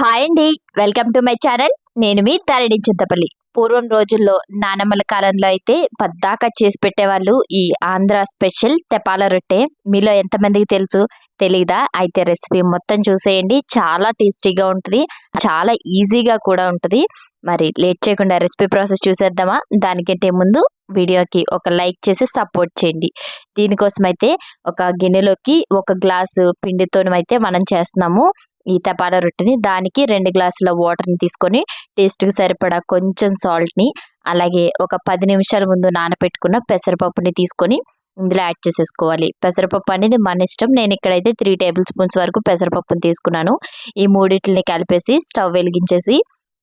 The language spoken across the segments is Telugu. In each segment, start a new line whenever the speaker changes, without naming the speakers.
హాయ్ అండి. Welcome to my channel. నేను మీ తరణి చింతపల్లి. పూర్వం రోజుల్లో నానమ్మల కాలంలో అయితే పద్దాక చేసి పెట్టేవాళ్ళు ఈ ఆంధ్ర స్పెషల్ తెపాల రొట్టె. మీలో ఎంతమందికి తెలుసు? తెలీదా? అయితే రెసిపీ మొత్తం చూసేయండి. చాలా టేస్టీగా ఉంటుంది. చాలా ఈజీగా కూడా ఉంటుంది. మరి లేట్ చేయకుండా రెసిపీ ప్రాసెస్ చూసేద్దామా? దానికంటే ముందు వీడియోకి ఒక లైక్ చేసి సపోర్ట్ చేయండి. దీనికోసం అయితే ఒక గిన్నెలోకి ఒక గ్లాసు పిండితో అయితే మనం చేస్తున్నాము. ఈ తపాల రొట్టెని దానికి రెండు గ్లాసుల వాటర్ని తీసుకొని టేస్ట్కి సరిపడా కొంచెం సాల్ట్ని అలాగే ఒక పది నిమిషాల ముందు నానబెట్టుకున్న పెసరపప్పుని తీసుకొని ఇందులో యాడ్ చేసేసుకోవాలి. పెసరపప్పు అనేది మన ఇష్టం. నేను ఇక్కడైతే త్రీ టేబుల్ స్పూన్స్ వరకు పెసరపప్పుని తీసుకున్నాను. ఈ మూడింటిని కలిపేసి స్టవ్ వెలిగించేసి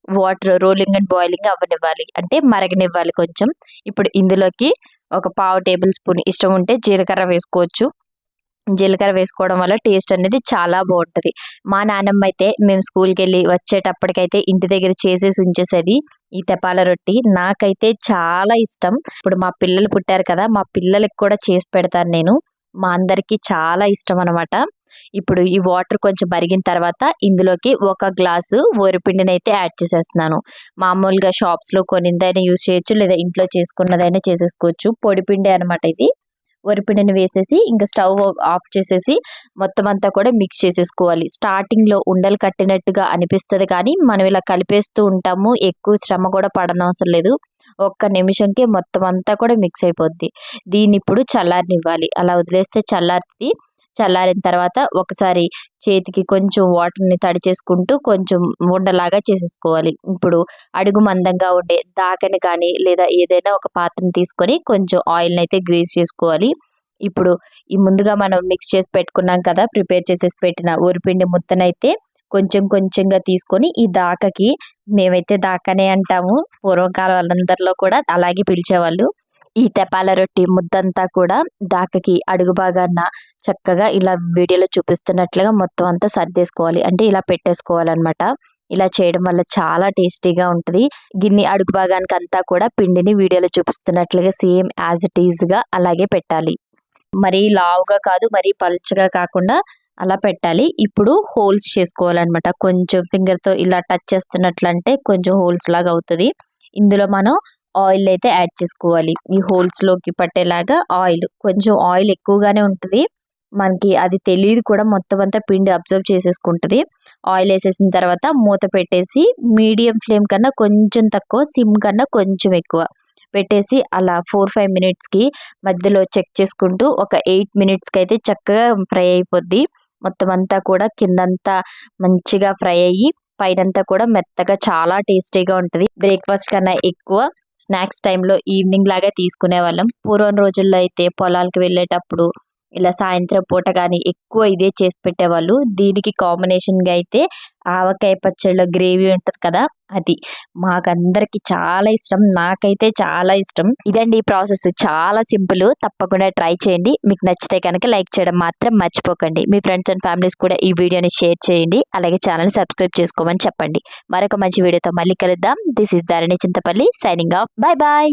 వాటర్ రోలింగ్ అండ్ బాయిలింగ్ అవ్వనివ్వాలి. అంటే మరగనివ్వాలి కొంచెం. ఇప్పుడు ఇందులోకి ఒక పావు టేబుల్ స్పూన్ ఇష్టం ఉంటే జీలకర్ర వేసుకోవచ్చు. జీలకర్ర వేసుకోవడం వల్ల టేస్ట్ అనేది చాలా బాగుంటుంది. మా నాన్నమ్మ అయితే మేము స్కూల్కి వెళ్ళి వచ్చేటప్పటికైతే ఇంటి దగ్గర చేసేసి ఉంచేసేది ఈ తెపాల రొట్టి. నాకైతే చాలా ఇష్టం. ఇప్పుడు మా పిల్లలు పుట్టారు కదా మా పిల్లలకి కూడా చేసి పెడతాను నేను. మా అందరికి చాలా ఇష్టం అనమాట ఇప్పుడు ఈ వాటర్ కొంచెం మరిగిన తర్వాత ఇందులోకి ఒక గ్లాసు వరిపిండిని అయితే యాడ్ చేసేస్తున్నాను. మామూలుగా షాప్స్లో కొనిందైనా యూజ్ చేయొచ్చు లేదా ఇంట్లో చేసుకున్నదైనా చేసేసుకోవచ్చు. పొడిపిండి అనమాట ఇది. వరిపిండిని వేసేసి ఇంకా స్టవ్ ఆఫ్ చేసేసి మొత్తం అంతా కూడా మిక్స్ చేసేసుకోవాలి. స్టార్టింగ్లో ఉండలు కట్టినట్టుగా అనిపిస్తుంది కానీ మనం ఇలా కలిపేస్తూ ఉంటాము. ఎక్కువ శ్రమ కూడా పడనవసరం లేదు. ఒక్క నిమిషంకే మొత్తం అంతా కూడా మిక్స్ అయిపోద్ది. దీన్ని ఇప్పుడు చల్లారనివ్వాలి. అలా వదిలేస్తే చల్లారి చల్లారిన తర్వాత ఒకసారి చేతికి కొంచెం వాటర్ని తడి చేసుకుంటూ కొంచెం ఉండలాగా చేసేసుకోవాలి. ఇప్పుడు అడుగు మందంగా ఉండే దాకని కానీ లేదా ఏదైనా ఒక పాత్రని తీసుకొని కొంచెం ఆయిల్ని అయితే గ్రీస్ చేసుకోవాలి. ఇప్పుడు ఈ ముందుగా మనం మిక్స్ చేసి పెట్టుకున్నాం కదా ప్రిపేర్ చేసేసి పెట్టిన ఊరిపిండి ముద్దనైతే కొంచెం కొంచెంగా తీసుకొని ఈ దాకకి మేమైతే దాకనే అంటాము. పూర్వకాలం వాళ్ళందరిలో కూడా అలాగే పిలిచేవాళ్ళు. ఈ తెపాల రొట్టి ముద్దంతా కూడా దాకకి అడుగు భాగాన చక్కగా ఇలా వీడియోలో చూపిస్తున్నట్లుగా మొత్తం అంతా సర్దేసుకోవాలి. అంటే ఇలా పెట్టేసుకోవాలన్నమాట. ఇలా చేయడం వల్ల చాలా టేస్టీగా ఉంటుంది. గిన్నె అడుగు భాగానికి అంతా కూడా పిండిని వీడియోలో చూపిస్తున్నట్లుగా సేమ్ యాజ్ ఇట్ ఈజ్గా అలాగే పెట్టాలి. మరీ లావుగా కాదు మరీ పలుచగా కాకుండా అలా పెట్టాలి. ఇప్పుడు హోల్స్ చేసుకోవాలన్నమాట. కొంచెం ఫింగర్తో ఇలా టచ్ చేస్తున్నట్లంటే కొంచెం హోల్స్ లాగా అవుతుంది. ఇందులో మనం ఆయిల్ అయితే యాడ్ చేసుకోవాలి. ఈ హోల్స్లోకి పట్టేలాగా ఆయిల్ కొంచెం ఆయిల్ ఎక్కువగానే ఉంటుంది. మనకి అది తెలియదు కూడా మొత్తం అంతా పిండి అబ్జర్వ్ చేసేసుకుంటుంది. ఆయిల్ వేసేసిన తర్వాత మూత పెట్టేసి మీడియం ఫ్లేమ్ కన్నా కొంచెం తక్కువ సిమ్ కన్నా కొంచెం ఎక్కువ పెట్టేసి అలా ఫోర్ ఫైవ్ మినిట్స్కి మధ్యలో చెక్ చేసుకుంటూ ఒక ఎయిట్ మినిట్స్కి అయితే చక్కగా ఫ్రై అయిపోద్ది. మొత్తం అంతా కూడా కిందంతా మంచిగా ఫ్రై అయ్యి పైనంతా కూడా మెత్తగా చాలా టేస్టీగా ఉంటుంది. బ్రేక్ఫాస్ట్ కన్నా ఎక్కువ స్నాక్స్ టైంలో ఈవినింగ్ లాగా తీసుకునే వాళ్ళం పూర్వం రోజుల్లో అయితే పొలాలకు వెళ్ళేటప్పుడు ఇలా సాయంత్రం పూట కానీ ఎక్కువ ఇదే చేసి పెట్టేవాళ్ళు. దీనికి కాంబినేషన్గా అయితే ఆవకాయ పచ్చళ్ళ గ్రేవీ ఉంటుంది కదా అది. మాకందరికి చాలా ఇష్టం. నాకైతే చాలా ఇష్టం. ఇదండి ఈ ప్రాసెస్ చాలా సింపుల్. తప్పకుండా ట్రై చేయండి. మీకు నచ్చితే కనుక లైక్ చేయడం మాత్రం మర్చిపోకండి. మీ ఫ్రెండ్స్ అండ్ ఫ్యామిలీస్ కూడా ఈ వీడియోని షేర్ చేయండి. అలాగే ఛానల్ సబ్స్క్రైబ్ చేసుకోమని చెప్పండి. మరొక మంచి వీడియోతో మళ్ళీ కలుద్దాం. This is Dharani Chintapalli signing off bye bye